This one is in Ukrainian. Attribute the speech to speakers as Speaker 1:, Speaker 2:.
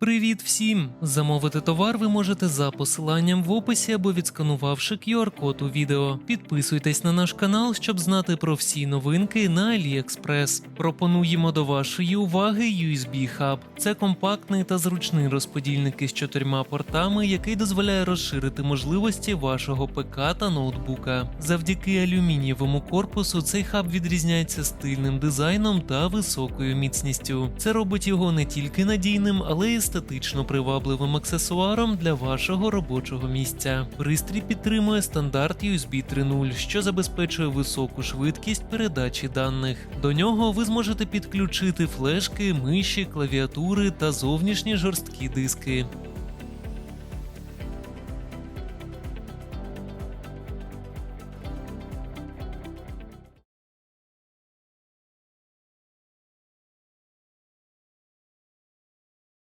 Speaker 1: Привіт всім! Замовити товар ви можете за посиланням в описі або відсканувавши QR-код у відео. Підписуйтесь на наш канал, щоб знати про всі новинки на AliExpress. Пропонуємо до вашої уваги USB Hub. Це компактний та зручний розподільник із чотирма портами, який дозволяє розширити можливості вашого ПК та ноутбука. Завдяки алюмінієвому корпусу цей хаб відрізняється стильним дизайном та високою міцністю. Це робить його не тільки надійним, але й естетично привабливим аксесуаром для вашого робочого місця. Пристрій підтримує стандарт USB 3.0, що забезпечує високу швидкість передачі даних. До нього ви зможете підключити флешки, миші, клавіатури та зовнішні жорсткі диски.